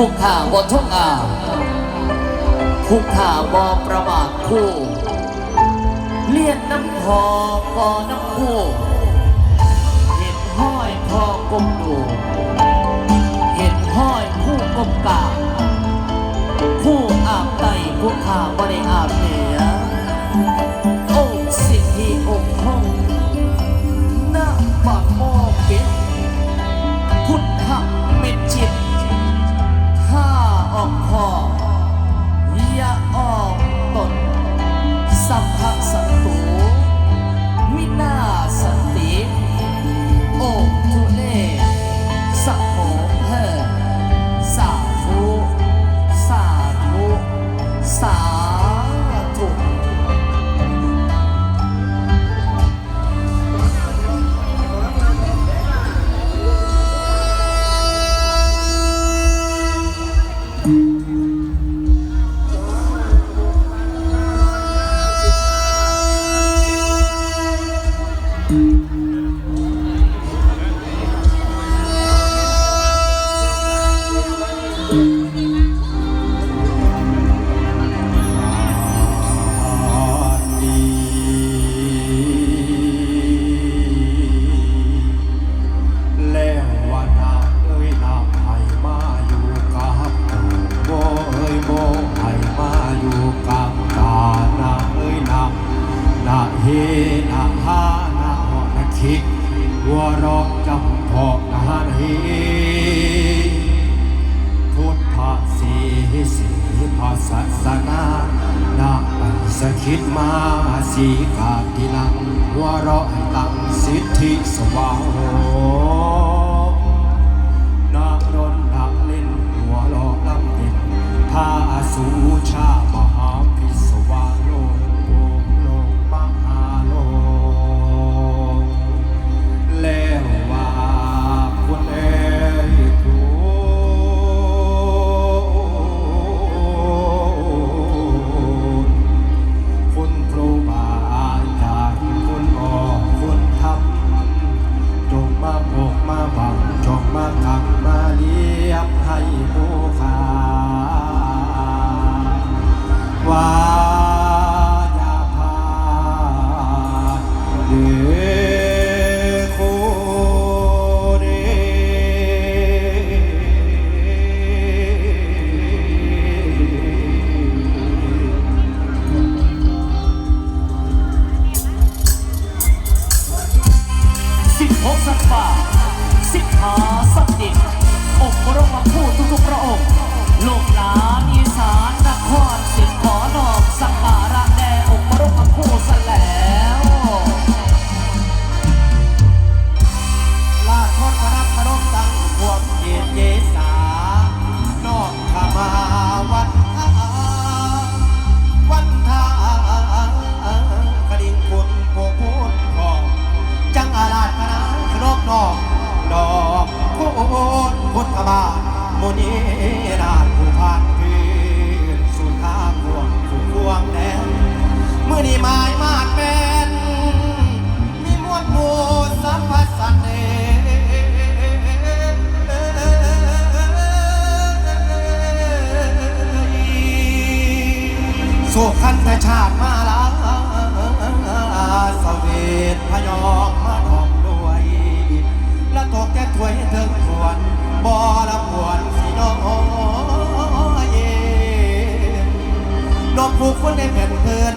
คุกข่าบ่ทุกงอาคุกข่าบอประมาทคู่เลียนน้ำพอบ่น้ำคู่เห็ดห้อยพอกลมดูเห็ดห้อยคู่กลมกาคู่อาบไตคุกข่าบ่ได้อาบเหนือ คิดมาสีกาทีหลังหัวร้อยตั้งสิทธิสว่างนักรนดักเล่นหัวเรอกลำเด็ดพาสู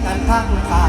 กันทั้งป่า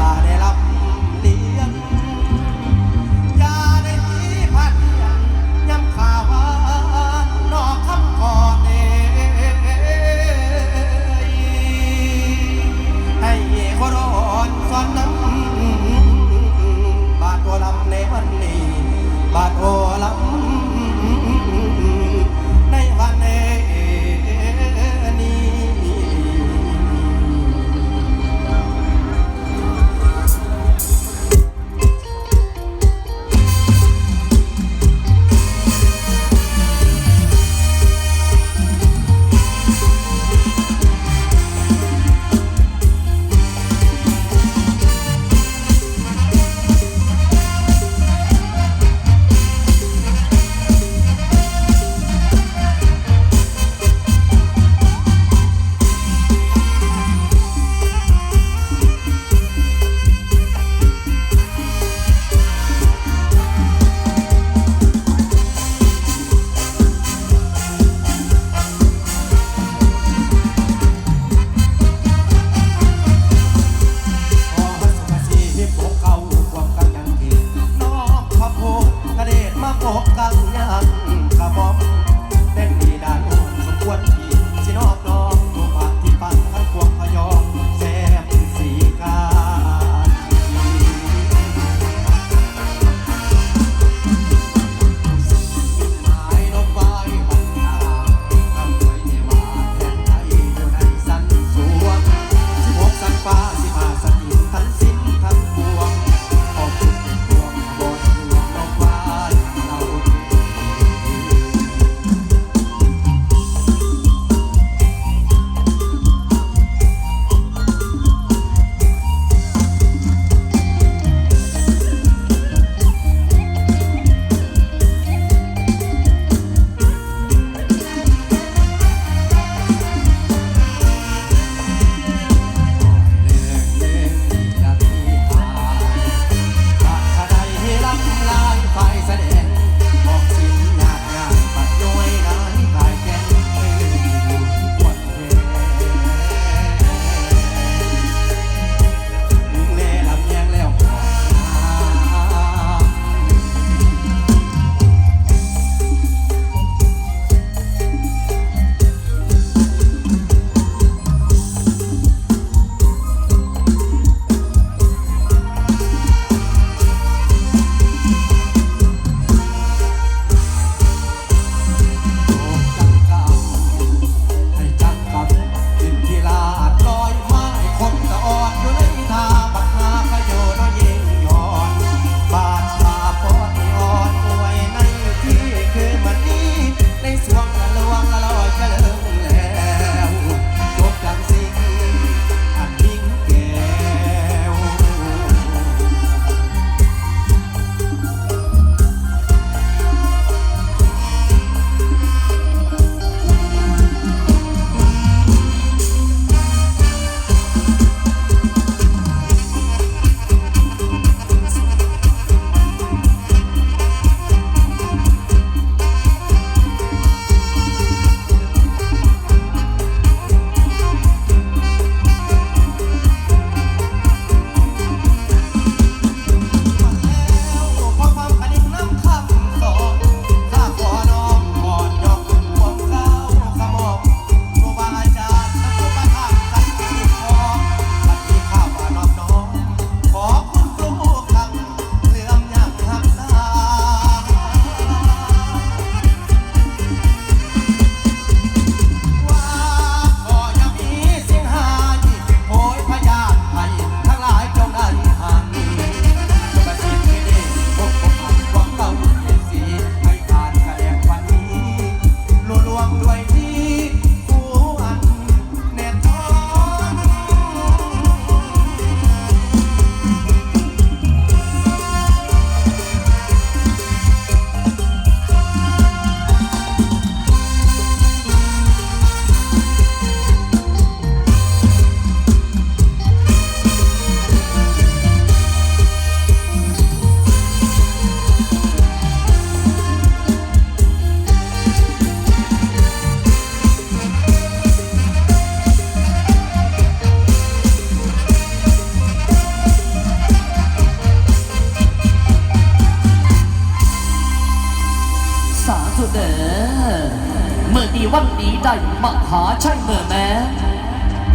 ได้มหาชัยเมื่อแม้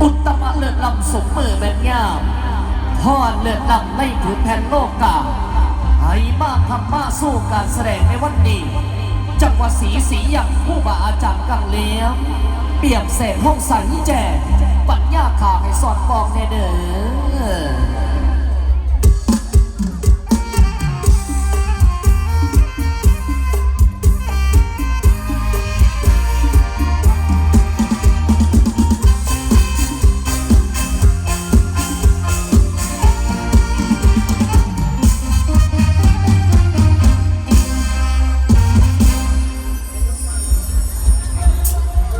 อุตมะเลิศลำสมมือแม่นงามพรเลิศลำในผืนแผ่นโลกกาให้มาทำมาสู้การแสดงในวันนี้ จังหวะสีสีอย่างผู้บาอาจารย์กังเลี้ยงเปี่ยมแสงห้องใสแจปัญญาขาให้สอนบอกแน่เด้อ